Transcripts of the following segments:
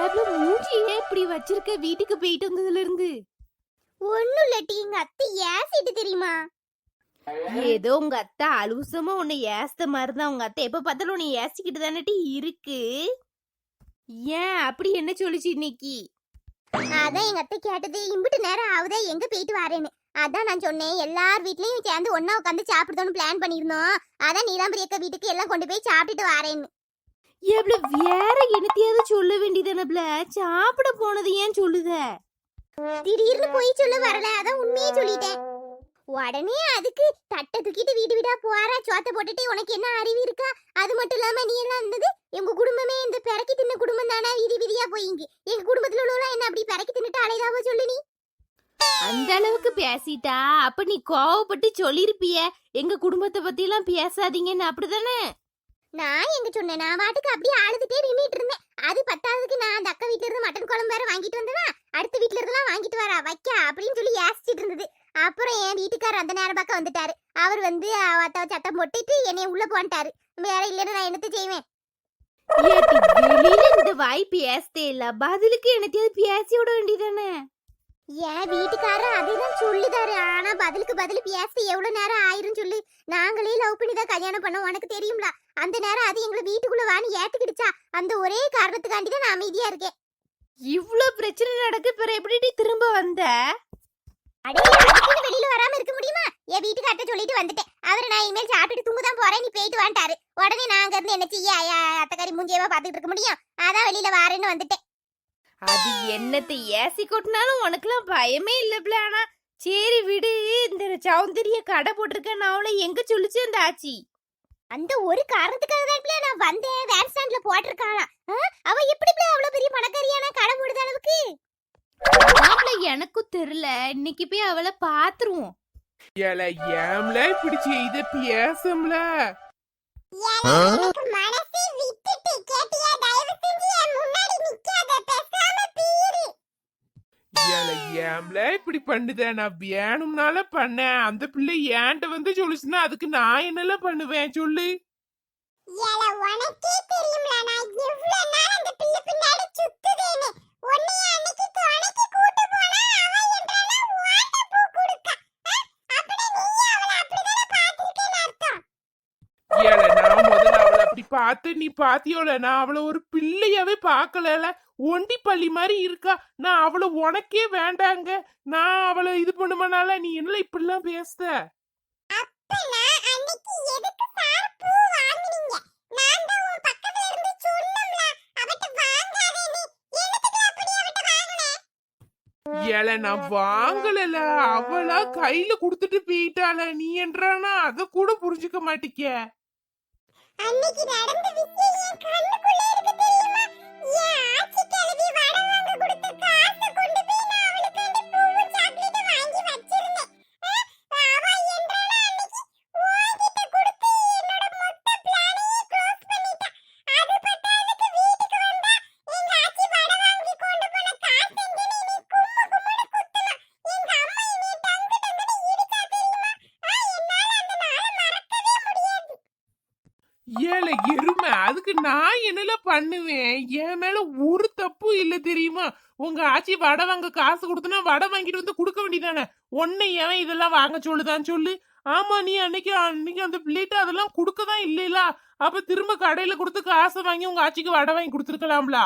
ஏப்ல மூஞ்சியே இப்படி வச்சிருக்க? வீட்டுக்கு போயிட்டு வந்ததுல இருந்து. ஒண்ணும் இல்லட்டி எங்க அத்தை ஏசிட்டு தெரியுமா? ஏதோ உங்க அத்தை அலுசமா உன்னை ஏஸ்த மாதிரிதான் உங்க அத்தை. எப்ப பார்த்தாலும் உன்னை ஏசிக்கிட்டு தானே இருக்கு. ஏன் அப்படி என்ன சொல்லுச்சு இன்னைக்கு? அதான் எங்க அத்தை கேட்டது. இம்பிட்டு நேரம் ஆகுதே எங்க போயிட்டு வரேன்னு. அதான் நான் சொன்னேன் எல்லார் வீட்லயும் சேர்ந்து ஒண்ணா உட்காந்து சாப்பிடுதோன்னு பிளான் பண்ணியிருந்தோம். அதான் நீலாம்பரி அக்கா வீட்டுக்கு எல்லாம் கொண்டு போய் சாப்பிட்டுட்டு வரேன்னு. ஏப்ல வேற என்னத்தையாவது சொல்ல வேண்டியதானப்ல சாப்பிட போனது ஏன் சொல்லுத? திடீர்னு போய் சொல்ல வரல அதான் உண்மையே சொல்லிட்டேன். உடனே அதுக்கு தட்டை தூக்கிட்டு வீடு வீடா போற சோத்த போட்டுட்டு உனக்கு என்ன அறிவு இருக்கா? அது மட்டும் இல்லாம நீ எல்லாம் இருந்தது? எங்க குடும்பமே இந்த பிறக்கி தின்ன குடும்பம் தானே வீதி வீதியா போயிங்க எங்க குடும்பத்துல உள்ளவங்க என்ன அப்படி பிறக்கி தின்னுட்டு அலைதாவோ சொல்லு நீ? அந்த அளவுக்கு பேசிட்டா அப்ப நீ கோவப்பட்டு சொல்லிருப்பிய. எங்க குடும்பத்தை பத்தி எல்லாம் பேசாதீங்கன்னு அப்படிதானே? நான் எங்க சொன்னேன்? நான் பாட்டுக்கு அப்படியே அழுதுட்டே நின்றுட்டு இருந்தேன். அது பத்தாததுக்கு நான் அந்த அக்கா வீட்ல இருந்து மட்டன் குழம்பு வேற வாங்கிட்டு வந்தனா அடுத்த வீட்ல இருந்தெல்லாம் வாங்கிட்டு வரா வைக்க அப்படின்னு சொல்லி ஏசிச்சிட்டு இருந்தது. அப்புறம் என் வீட்டுக்காரர் அந்த நேரம் பக்கம் வந்துட்டாரு. அவர் வந்து அத்தாவ சட்டம் போட்டுட்டு என்னைய உள்ள போன்ட்டாரு. வேற இல்லைன்னு நான் என்னத்த செய்வேன்? வெளியில இந்த வாய் பேசதே இல்ல. பதிலுக்கு என்னத்தையாவது பேசி விட வேண்டியதானே என் வீட்டுக்காரர் அதுதான் சொல்லுதாரு. ஆனா பதிலுக்கு பதில் பேச எவ்வளவு நேரம் ஆயிரும் சொல்லு. நாங்களே லவ் பண்ணி தான் கல்யாணம் பண்ணோம். உனக்கு தெரியும்ல. அந்த நேரம் அது எங்களை வீட்டுக்குள்ள வான்னு ஏத்துக்கிடுச்சா? அந்த ஒரே காரணத்துக்காண்டி தான் நான் அமைதியா இருக்கேன். இவ்ளோ பிரச்சனை நடக்கு பிற எப்படி திரும்ப வந்த? வெளியில வராம இருக்க முடியுமா? என் வீட்டுக்கார்ட்ட சொல்லிட்டு வந்துட்டேன். அவர் நான் இனிமேல் சாப்பிட்டுட்டு தூங்க தான் போறேன். நீ போயிட்டு வந்துட்டாரு உடனே நான் அங்க இருந்து என்ன செய்ய? அத்தைக்காரி மூஞ்சியவா பாத்துட்டு இருக்க முடியும்? அதான் வெளியில வாரேன்னு வந்துட்டேன். அது என்னத்தை ஏசி கொட்டினாலும் உனக்குலாம் பயமே இல்ல ஆனா சரி விடு இந்த சௌந்தரிய கடை போட்டிருக்க நான் அவளை எங்க சொல்லுச்சு அந்த ஆச்சி? அந்த ஒரு காரணத்துக்காக தான் பிள்ளை நான் வந்தேன் வேன் ஸ்டாண்ட்ல போட்டிருக்காளாம். ஆ, அவ எப்படி பிள்ளை அவ்வளவு பெரிய பணக்காரியான கடை போடுத அளவுக்கு மாப்பிள்ள எனக்கும் தெரியல. இன்னைக்கு போய் அவளை பாத்துருவோம். ஏல ஏம்ல இப்படி செய்த பேசம்ல. எனக்கு மனசே விட்டுட்டு கேட்டியா தயவு செஞ்சு என் முன்னாடி நிக்காத பேசாம பீரு ஏல ஏம்ல இப்படி பண்ணுத நான் வேணும்னால பண்ணேன். அந்த பிள்ளை ஏன்ட்ட வந்து சொல்லுச்சுன்னா அதுக்கு நான் என்னெல்லாம் பண்ணுவேன்? சொல்லு. பார்த்து நீ பாத்தியோல நான் அவளை ஒரு பிள்ளையாவே பார்க்கலல. ஒண்டி பள்ளி மாதிரி இருக்கா? நான் அவளை உனக்கே வேண்டாங்க. நான் அவளை இது பண்ணுமனால நீ என்ன இப்படிலாம் பேசுத ஏல நான் வாங்கலல அவளா கையில குடுத்துட்டு போயிட்டாள. நீ என்றானா? அத கூட புரிஞ்சுக்க மாட்டிக்க. அன்னைக்கு நடந்த விஷயம் பண்ணுவேன். என் மேல ஒரு தப்பு இல்ல தெரியுமா? உங்க ஆச்சி வடை வாங்க காசு கொடுத்தனா வடை வாங்கிட்டு வந்து கொடுக்க வேண்டியதானே? உன்னை ஏன் இதெல்லாம் வாங்க சொல்லுதான் சொல்லு. ஆமா நீ அன்னைக்கு அன்னைக்கு அந்த பிள்ளைகிட்ட அதெல்லாம் கொடுக்கதான் இல்லைல. அப்ப திரும்ப கடையில கொடுத்து காசை வாங்கி உங்க ஆச்சிக்கு வடை வாங்கி கொடுத்துருக்கலாம்ல.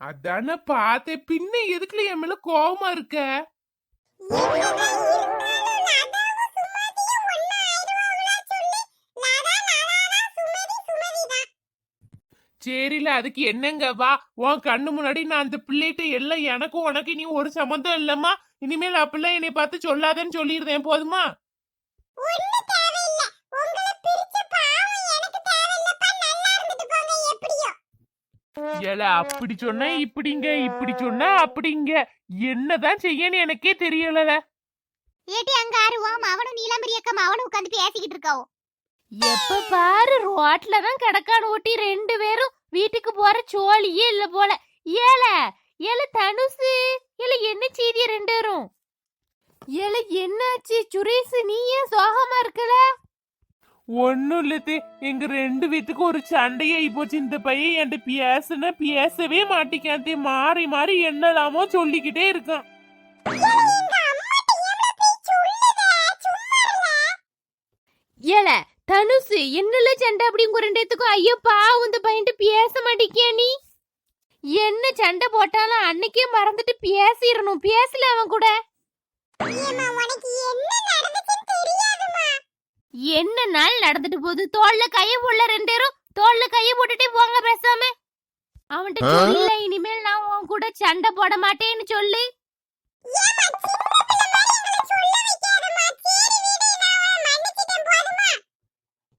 அதான பார்த்தேன் பின்ன எதுக்குல என் மேல கோவமா இருக்க? சரில அதுக்கு என்னங்க? வா உன் கண்ணு முன்னாடி நான் அந்த பிள்ளைகிட்ட எல்லாம் எனக்கும் உனக்கு நீ ஒரு சம்மந்தம் இல்லம்மா. இனிமேல் அப்பெல்லாம் என்னை பார்த்து சொல்லாதேன்னு சொல்லிடுறேன் போதுமா? ஏல அப்படி சொன்னா இப்படிங்க இப்படி சொன்னா அப்படிங்க. என்னதான் செய்யன்னு எனக்கே தெரியல ஏட்டி அங்க ஆறுவோம் அவனும் நீலாம்பரி அக்கா அவனும் உட்காந்து பேசிக்கிட்டு இருக்காவோ? எப்ப பாரு ரோட்ல தான் கிடக்கான ஓட்டி ரெண்டு பேரும் வீட்டுக்கு போற சோழியே இல்ல போல. ஏல ஏல தனுசு இல்ல என்ன செய்திய ரெண்டு பேரும்? ஏல என்னாச்சு? சுரேஷ் நீ ஏன் சோகமா இருக்கல? ஒன்னும் இல்லத்தே. எங்க ரெண்டு பேத்துக்கு ஒரு சண்டையாயி போச்சு. இந்த பையன் என்கிட்ட பேசுன பேசவே மாட்டிக்காத்தே மாறி மாறி என்னலாமோ சொல்லிக்கிட்டே இருக்கான். ஏல தனுசு என்னல சண்டை அப்படிங்கிற உங்க ரெண்டு பேத்துக்கும் ஐயோ பாவம் இந்த பையன்ட்டு பேச மாட்டேங்கியா நீ? என்ன சண்டை போட்டாலும் அன்னைக்கே மறந்துட்டு பேசிடணும். பேசல அவன் கூட. உனக்கு என்ன என்ன நாள் நடந்துட்டு போகுது? தோல்ல கைய போடல ரெண்டு பேரும். தோல்ல கைய போட்டுட்டே போங்க பேசாம. அவன்கிட்ட சொல்ல இனிமேல் நான் உன் கூட சண்டை போட மாட்டேன்னு சொல்லு?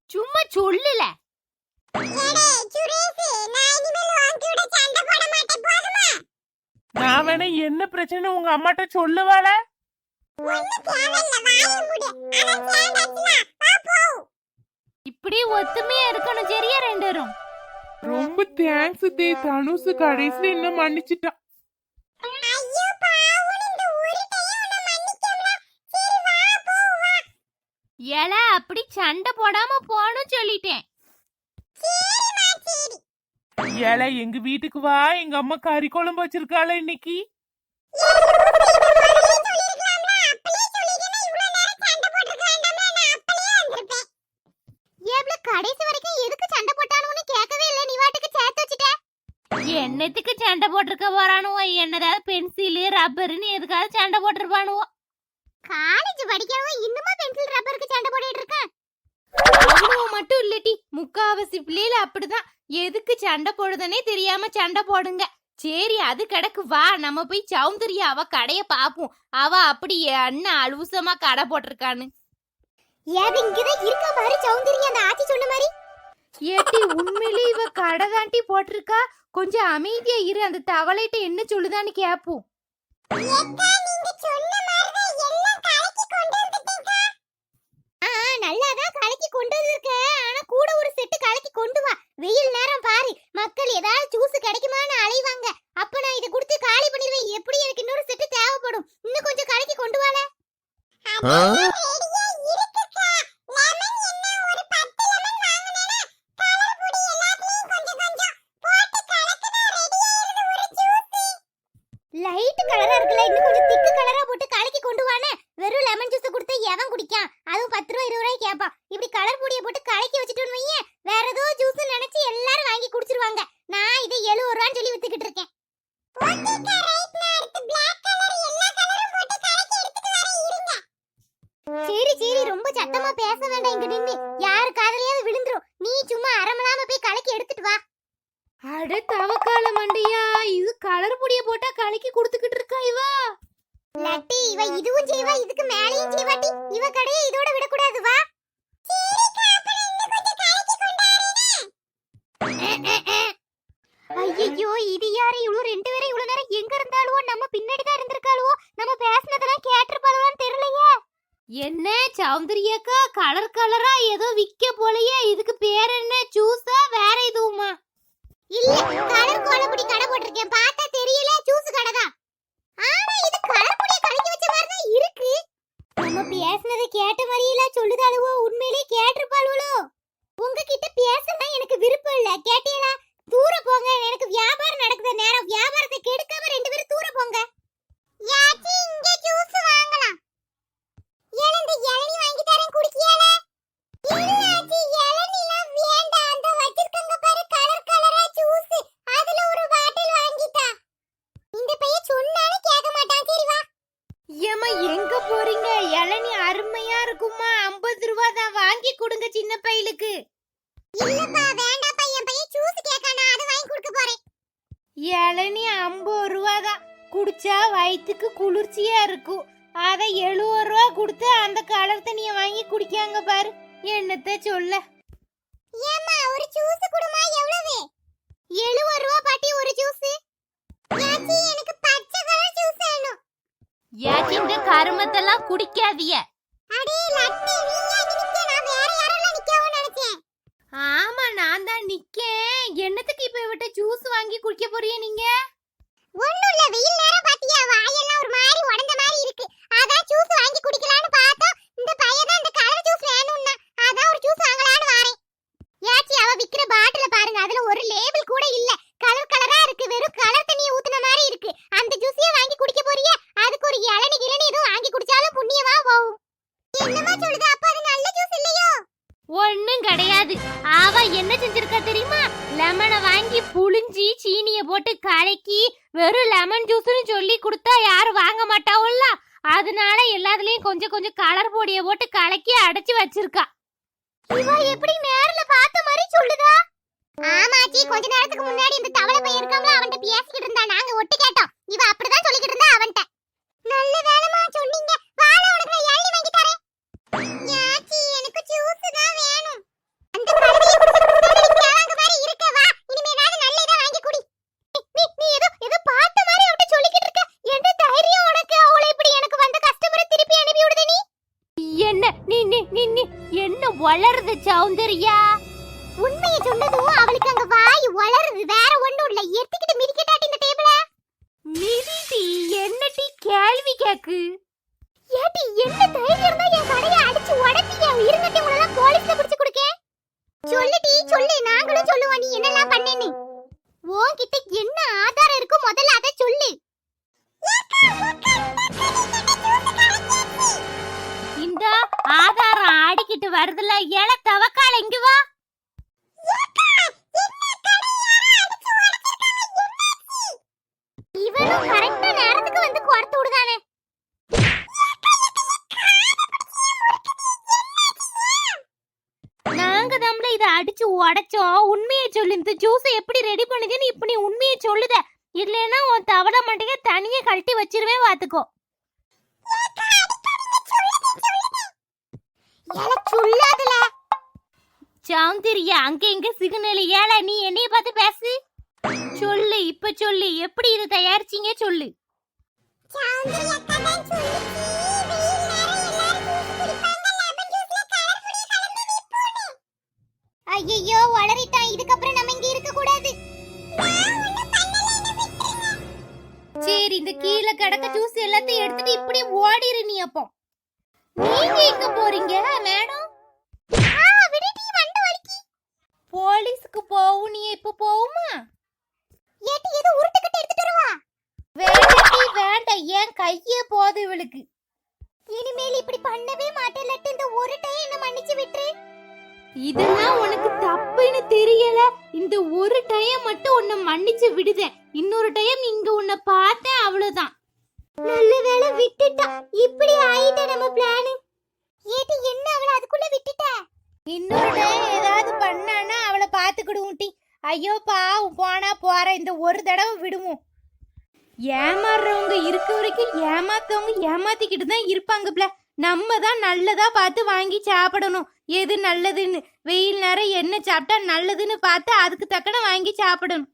சும்மா சொல்லல. நான் வேணா என்ன பிரச்சனை உங்க அம்மாட்ட சொல்லுவாள? இப்படி ஒத்துமையா இருக்கணும் சரியா ரெண்டு பேரும் ரொம்ப தேங்க்ஸ் தே தனுசு கடைசியில என்ன மன்னிச்சிட்டா. ஏல அப்படி சண்டை போடாம போணும் சொல்லிட்டேன். ஏல எங்க வீட்டுக்கு வா எங்க அம்மா கறி குழம்பு வச்சிருக்காள இன்னைக்கு கடைசி வரைக்கும் எதுக்கு சண்டை போட்டானுன்னு கேட்கவே இல்ல நீ வாட்டுக்கு சேர்த்து வச்சுட்ட என்னத்துக்கு சண்டை போட்டிருக்க போறானுவோ? என்னதாவது பென்சிலு ரப்பர்னு எதுக்காவது சண்டை போட்டிருப்பானுவோ? காலேஜ் படிக்கிறவன் இன்னுமா பென்சில் ரப்பருக்கு சண்டை போட்டுட்டு இருக்கான். அவனுவ மட்டும் இல்லட்டி முக்காவாசி பிள்ளைல அப்படிதான். எதுக்கு சண்டை போடுதுன்னே தெரியாம சண்டை போடுங்க. சரி அது கிடக்கு. வா நம்ம போய் சௌந்தர்யா அவ கடைய பாப்போம் அவ அப்படி அண்ணன் அலுவசமா கடை போட்டிருக்கான்னு. ஏது இங்கதான் இருக்க பாரு சௌந்தர்யா அந்த ஆச்சி சொன்ன மாதிரி. ஏட்டி உண்மையிலே இவ கடை தாண்டி போட்டிருக்கா? கொஞ்சம் அமைதியா இரு அந்த தவளைட்ட என்ன சொல்லுதான்னு கேப்போம். ஏக்கா நீங்க சொன்ன மாதிரி எல்லாம் கலக்கி கொண்டு வந்துட்டீங்க. ஆ நல்லாதான் கலக்கி கொண்டு வந்திருக்க. ஆனா கூட ஒரு செட்டு கலக்கி கொண்டு வா. வெயில் நேரம் பாரு. மக்கள் ஏதாவது ஜூஸ் கிடைக்குமான்னு அலைவாங்க. அப்ப நான் இதை கொடுத்து காலி பண்ணிடுவேன். எப்படி எனக்கு இன்னொரு செட்டு தேவைப்படும்? இன்னும் கொஞ்சம் கலக்கி கொண்டு வால. சத்தமா பேச வேண்டாம் இங்க நின்னு. யாரு காதலையாவது விழுந்துரும். நீ சும்மா அரமலாம போய் கலக்கி எடுத்துட்டு வா. அட தவக்கால மண்டையா இது கலர் பொடிய போட்டா கலக்கி கொடுத்துக்கிட்டு இருக்கா இவ? லட்டி இவ இதுவும் செய்வா இதுக்கு மேலேயும் செய்வாட்டி இவ கடையை இதோட விடக்கூடாது வா. ஐயோ இது யாரு? இவ்வளவு ரெண்டு பேரும் இவ்வளவு நேரம் எங்க இருந்தாலுவோ? நம்ம பின்னாடி தான் இருந்திருக்காளுவோ? நம்ம பேசினதெல்லாம் கேட்டிருப்பாளுவான்னு தெரியலையே. என்ன சௌந்தரியக்கா? கலர் கலரா ஏதோ விக்க போலயே. இதுக்கு பேர் என்ன? ஜூஸா வேற எதுவுமா? இல்ல கலர் கோலப்பொடி கடை போட்டிருக்கேன். பார்த்தா தெரியல ஜூஸ் கடை தான். ஆனா இது கலர் பொடியை கலக்கி வச்ச மாதிரி தான் இருக்கு. நம்ம பேசுனது கேட்ட மாதிரியில சொல்லுதாளுவோ? உண்மையிலே கேட்டிருப்பாளுவோ உங்ககிட்ட பேசுனா எனக்கு விருப்பம் இல்ல. கேட்டீங்களா தூர போங்க. எனக்கு வியாபாரம் நடக்குது. நேரம் வியாபாரத்தை கெடு இருக்குமா ஐம்பது ரூபா தான் வாங்கி கொடுங்க சின்ன பையலுக்கு. இல்லப்பா வேண்டாப்பா என் பையன் ஜூஸ் கேட்கானா அதை வாங்கி கொடுக்க போறேன். இளநீ ஐம்பது ரூபா தான். குடிச்சா வயிற்றுக்கு குளிர்ச்சியா இருக்கும். அதை எழுபது ரூபா கொடுத்து அந்த கலர் தண்ணியை வாங்கி குடிக்காங்க பாரு. என்னத்த சொல்ல? ஏம்மா ஒரு ஜூஸ் குடுமா எவ்வளவு? 70 ரூபா பாட்டி ஒரு ஜூஸ் எனக்கு பச்சை கலர் ஜூஸ் வேணும். ஏச்சி இந்த கருமத்தெல்லாம் குடிக்காதிய ஆமா நான் தான் நிக்கேன். என்னத்துக்கு இப்ப விட்ட ஜூஸ் வாங்கி குடிக்க போறீங்க நீங்க? ஒண்ணும் இல்ல வெயில் நேரம் பாத்தியா? வாயெல்லாம் ஒரு மாதிரி உடஞ்ச மாதிரி இருக்கு. அதான் ஜூஸ் வாங்கி குடிக்கலாம்னு பார்த்தா இந்த பையன் தான் இந்த கலர் ஜூஸ் வேணும்னா. அதனால எல்லாத்துலயும் கொஞ்சம் கொஞ்சம் கலர் பொடியை போட்டு கலக்கி அடைச்சு வச்சிருக்கா. இவ எப்படி நேர்ல பார்த்த மாதிரி சொல்லுதா? ஆமாச்சி கொஞ்ச நேரத்துக்கு முன்னாடி இந்த தவளை பையன் இருக்காமல அவன்கிட்ட பேசிக்கிட்டு இருந்தா நாங்க ஒட்டு கேட்டோம். இவ அப்படிதான் சொல்லிக்கிட்டு இருந்தா அவன்கிட்ட. நல்ல வேலைமா சொன்னீங்க. வாழ உனக்கு நான் எள்ளி வாங்கி தரேன். யாச்சி எனக்கு ஜூஸ் தான் வேணும். அந்த கழுதையை குடிச்சிட்டு மாதிரி இருக்க வா இனிமே ஏதாவது நல்ல இதா வாங்கி குடி நீ நீ ஏதோ ஏதோ பார்த்த மாதிரி அவன்கிட்ட சொல்லிக்கிட்டு இருக்க என்ன தைரியம் உனக்கு அவளை இப்படி எனக்கு வந்த கஸ்டமரை திருப்பி அனுப்பி விடுத நீ என்ன நீ நீ நீ நீ என்ன வளருது சௌந்தர்யா. உண்மையை சொன்னதும் அவளுக்கு அங்க வாய் வளருது. வேற ஒண்ணும் இல்ல. எடுத்துக்கிட்டு மிதிக்கட்டாட்டி இந்த டேபிள மிதிடி என்ன டீ கேள்வி கேக்கு? அடிச்சு உடைச்சோம் உண்மையை சொல்லு. இந்த எப்படி ரெடி பண்ணுதுன்னு இப்ப நீ உண்மையை சொல்லுத. இல்லைன்னா உன் தவளை மண்டையை தனியே கழட்டி வச்சிருவேன் பாத்துக்கோ. ஏல சொல்லாதல. சௌந்தர்யா அங்க இங்க சிக்னல். ஏல நீ என்னைய பார்த்து பேசு. சொல்லு இப்ப சொல்லு. எப்படி இதை தயாரிச்சீங்க சொல்லு. சௌந்தர்யா ஐயோ வளரிட்டான். இதுக்கப்புறம் நம்ம இங்க இருக்க கூடாது சரி இந்த கீழே கிடக்க ஜூஸ் எல்லாத்தையும் எடுத்துட்டு இப்படி ஓடிரு நீ அப்போ. நீங்க எங்க போறீங்க மேடம் போலீஸ்க்கு போவும் நீ இப்ப போவுமா? ஏட்டி ஏதோ உருட்டுக்கட்ட எடுத்துட்டு வருவா. வேண்டாம் வேண்டாம். ஏன் கையே போதும் இவளுக்கு. இனிமேல் இப்படி பண்ணவே மாட்டேன் இந்த ஒரு டைம் என்ன மன்னிச்சு விட்டுரு. இதெல்லாம் உனக்கு தப்புன்னு தெரியல. இந்த ஒரு டைம் மட்டும் உன்னை மன்னிச்சு விடுதேன். இன்னொரு டைம் இங்க உன்னை பார்த்தேன் அவ்வளவுதான். நல்ல வேளை விட்டுட்டா. இப்படி ஆயிட்ட நம்ம பிளான் ஏட்டி என்ன அவள அதுக்குள்ள விட்டுட்ட? இன்னொரு டைம் ஏதாவது பண்ணானா அவளை பார்த்துக்கிடுவோம் டி. ஐயோ பாவம் போனா போற. இந்த ஒரு தடவை விடுவோம். ஏமாறுறவங்க இருக்க வரைக்கும் ஏமாத்தவங்க ஏமாத்திக்கிட்டு தான் இருப்பாங்கப்ல நம்ம தான் நல்லதா பார்த்து வாங்கி சாப்பிடணும். எது நல்லதுன்னு? வெயில் நேரம் என்ன சாப்பிட்டா நல்லதுன்னு பார்த்து அதுக்கு தக்கன வாங்கி சாப்பிடணும்.